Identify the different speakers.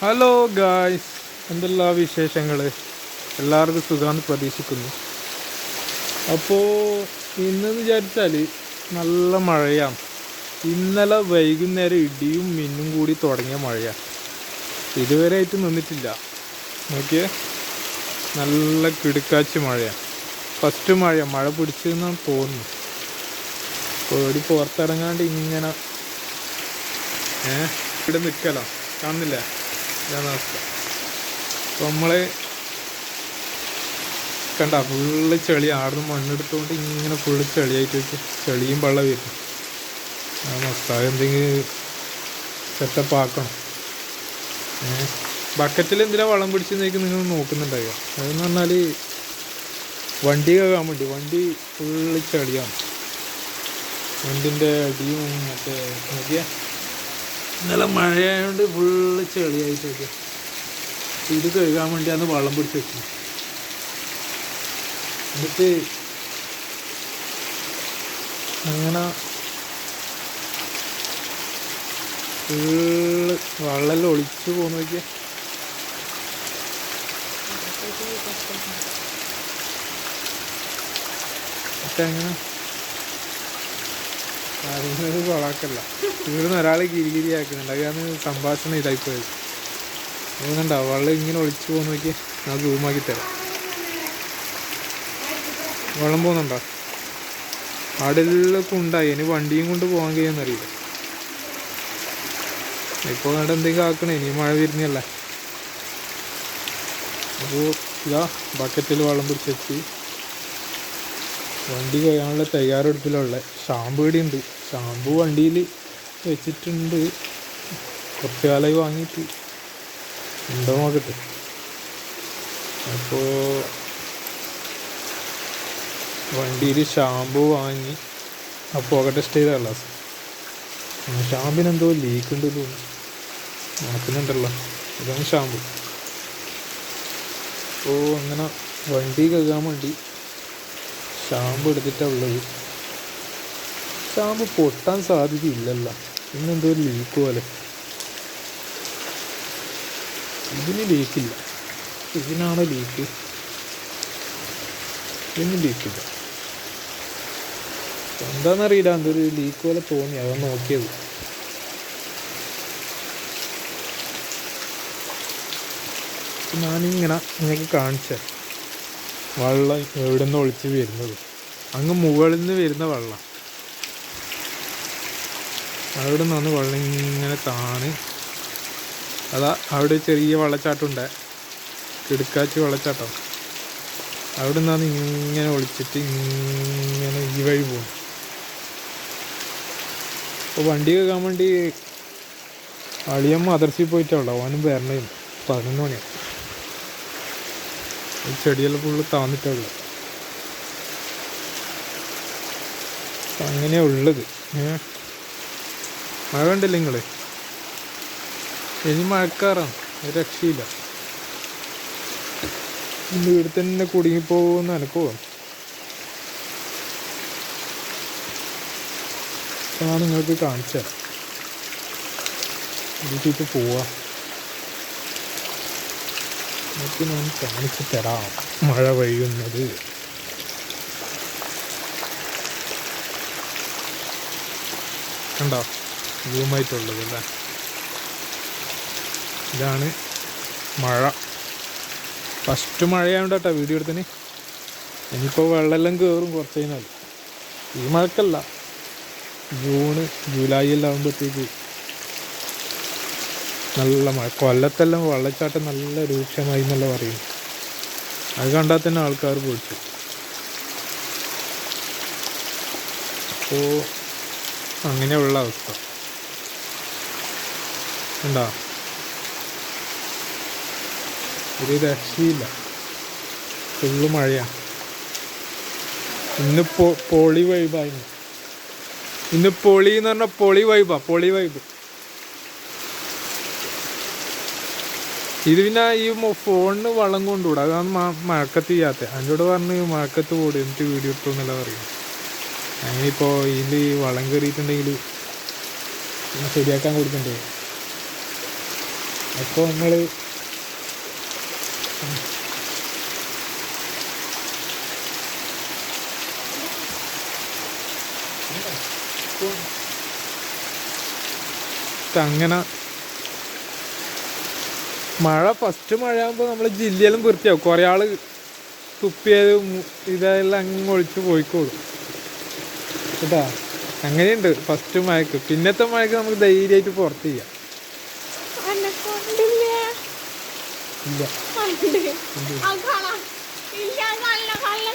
Speaker 1: Hello guys എന്തെല്ലാ വിശേഷങ്ങൾ എല്ലാവർക്കും സുഖമെന്ന് പ്രതീക്ഷിക്കുന്നു. അപ്പോൾ ഇന്നെന്ന് വിചാരിച്ചാൽ നല്ല മഴയാണ്. ഇന്നലെ വൈകുന്നേരം ഇടിയും മിന്നും കൂടി തുടങ്ങിയ മഴയാണ്. ഇതുവരെ ആയിട്ട് നിന്നിട്ടില്ല. നോക്കിയേ. നല്ല കിടുക്കാച്ചി മഴയാണ്. ഫസ്റ്റ് മഴ മഴ പിടിച്ചെന്നാണ് തോന്നുന്നു. പേടി പുറത്തിറങ്ങാണ്ട് ഇങ്ങനെ ഏ? ഇവിടെ നിൽക്കലോ കാണുന്നില്ല? ഇതാണ് അവസ്ഥ അപ്പോൾ നമ്മൾ കണ്ട ഫുള്ള് ചെളി ആടുന്ന് മണ്ണെടുത്തുകൊണ്ട് ഇങ്ങനെ ഫുള്ള് ചെളിയായിട്ട് വെച്ച് ചെളിയും വെള്ളം വരും ആ അവസ്ഥ എന്തെങ്കിലും സെറ്റപ്പ് ആക്കണം. ബക്കറ്റിൽ എന്തിനാ വെള്ളം പിടിച്ചെന്നേക്ക് നിങ്ങൾ നോക്കുന്നുണ്ടായോ അതെന്ന് പറഞ്ഞാൽ വണ്ടി കഴുകാൻ വേണ്ടി. വണ്ടി ഫുള്ള് ചെളിയാണ്. വണ്ടിന്റെ അടിയും മറ്റേ നോക്കിയാ? ഇന്നലെ മഴയായതുകൊണ്ട് ഫുള്ള് ചെളിയായിട്ടൊക്കെ ഇത് കഴുകാൻ വേണ്ടിയാണ് വെള്ളം പിടിച്ച് വെച്ചത്. എന്നിട്ട് അങ്ങനെ ഫുള്ള് വെള്ളമെല്ലാം ഒളിച്ചു പോകുന്ന നോക്കിയ. എന്നിട്ട് അങ്ങനെ പറയുന്നത് കൊളാക്കല്ല. ഇവിടുന്ന് ഒരാളെ ഗിരിഗിരിയാക്കുന്നുണ്ട് അതാണ് സംഭാഷണം ഇതായിപ്പോയത്. അതുകൊണ്ടാ വെള്ളം ഇങ്ങനെ ഒളിച്ചു പോകുന്ന നോക്കി ഞാൻ സൂമാക്കി തരാം. വെള്ളം പോകുന്നുണ്ടോ? അവിടെയൊക്കെ ഉണ്ടായി. ഇനി വണ്ടിയും കൊണ്ട് പോകാൻ കഴിയുമെന്നറിയില്ല. ഇപ്പോൾ അവിടെ എന്തെങ്കിലും ആക്കണേ? ഇനി മഴ വരുന്നല്ല അപ്പോൾ ഇതാ ബക്കറ്റിൽ വെള്ളം പിടിച്ചെത്തി വണ്ടി കഴിയാനുള്ള തയ്യാറെടുപ്പിലുള്ള ഷാമ്പു ഇവിടെ ഉണ്ട് ഷാമ്പു വണ്ടിയിൽ വെച്ചിട്ടുണ്ട്. കുറച്ച് കാലമായി വാങ്ങിയിട്ട്. ഉണ്ടോ നോക്കട്ടെ. അപ്പോൾ വണ്ടിയിൽ ഷാമ്പു വാങ്ങി. ആ പോക്കറ്റ് ടെസ്റ്റ് ചെയ്തല്ല ഷാമ്പിന് എന്തോ ലീക്ക് ഉണ്ട് തോന്നുന്നു. നോക്കുന്നുണ്ടല്ലോ. ഇതാണ് ഷാമ്പു അപ്പോൾ അങ്ങനെ വണ്ടി കഴുകാൻ വേണ്ടി ഷാമ്പു എടുത്തിട്ടാണ് ഉള്ളത്. ഷാമ്പു പൊട്ടാൻ സാധ്യതയില്ലല്ല. ഇന്നെന്തോ ഒരു ലീക്ക് പോലെ. ഇതിന് ലീക്കില്ല ഇതിനാണോ ലീക്ക് ഇതിന് ലീക്കില്ല എന്താണെന്നറിയില്ല എന്തൊരു ലീക്ക് പോലെ തോന്നി. അതാ നോക്കിയത്. ഞാനിങ്ങനെ നിങ്ങൾക്ക് കാണിച്ച. വെള്ളം എവിടെ നിന്ന് ഒളിച്ച് വരുന്നത്. അങ്ങ് മുകളിൽ നിന്ന് വരുന്ന വെള്ളം. അവിടെ നിന്ന് വെള്ളം ഇങ്ങനെ താണ്. അതാ അവിടെ ചെറിയ വെള്ളച്ചാട്ടമുണ്ട് കിടുക്കാച്ചി വെള്ളച്ചാട്ടം. അവിടെ നിന്നാണ് ഇങ്ങനെ ഒളിച്ചിട്ട് ഇങ്ങനെ ഈ വഴി പോകും അപ്പോൾ വണ്ടി കേൾക്കാൻ വേണ്ടി അളിയൻ മദർസിൽ പോയിട്ടുള്ള അവനും വരണേ പതിനൊന്ന് മണിയാണ് ഈ ചെടിയെല്ലാം ഫുള്ള് താന്നിട്ടുള്ളത് അങ്ങനെയാ ഉള്ളത്. ഏ? മഴ കണ്ടില്ല നിങ്ങൾ? ഇനി മഴക്കാറാണ്. രക്ഷയില്ല. ഇന്ന് ഇവിടെ തന്നെ കുടുങ്ങിപ്പോകുന്ന എനക്കോ ഞാൻ നിങ്ങൾക്ക് കാണിച്ചു. തരാം പോവാ. നമുക്ക് ഞാൻ കാണിച്ചു തരാം മഴ പെയ്യുന്നത്. കണ്ടോ? സൂമായിട്ടുള്ളത് അല്ലേ? ഇതാണ് മഴ. ഫസ്റ്റ് മഴയായോണ്ട് കേട്ടോ വീഡിയോ എടുത്തിന് ഇനിയിപ്പോൾ വെള്ളമെല്ലാം കയറും കുറച്ച് കഴിഞ്ഞാൽ ഈ മഴക്കല്ല. ജൂണ് ജൂലൈ എല്ലാം ആകുമ്പോഴത്തേക്ക് നല്ല മഴ. കൊല്ലത്തെല്ലാം വെള്ളച്ചാട്ടം നല്ല രൂക്ഷമായി എന്നല്ല പറയും. അത് കണ്ടാൽ തന്നെ ആൾക്കാർ പൊളിച്ചു അപ്പോൾ അങ്ങനെയുള്ള അവസ്ഥ. ഉണ്ടോ ഒരു രക്ഷയില്ല. ഫുള്ള് മഴയാ. ഇന്ന് പൊ പൊളി വൈബായി ഇന്ന് പൊളി എന്ന് പറഞ്ഞാൽ പൊളി വൈബാ പൊളി വൈബ് ഇത് പിന്നെ ഈ ഫോണിന് വളം കൊണ്ടുകൂടാ അതാണ് മഴക്കത്ത് ചെയ്യാത്ത. എന്നോട് പറഞ്ഞ് മഴക്കത്ത് കൂടി എന്നിട്ട് വീഡിയോ എടുത്തു എന്നല്ല പറയും അങ്ങനെ ഇപ്പോൾ ഇതിൽ വളം കയറിയിട്ടുണ്ടെങ്കിൽ ശരിയാക്കാൻ കൊടുക്കണ്ടേ? അപ്പോൾ നമ്മൾ അങ്ങനെ മഴ ഫസ്റ്റ് മഴ ആകുമ്പോൾ നമ്മൾ ജില്ലയിലും വൃത്തിയാവും കുറേ ആൾ തുപ്പിയത് ഇതെല്ലാം അങ്ങ് ഒഴിച്ച് പോയിക്കോളും. കേട്ടാ? അങ്ങനെയുണ്ട് ഫസ്റ്റ് മഴക്ക്. പിന്നത്തെ മഴക്ക് നമുക്ക് ധൈര്യമായിട്ട് പുറത്ത് ചെയ്യാം
Speaker 2: എന്നെ കൊണ്ടില്ല
Speaker 1: ഇല്ല.
Speaker 2: ഉണ്ട്. അത് കാണാം. ഇല്ല നല്ല കള്ള.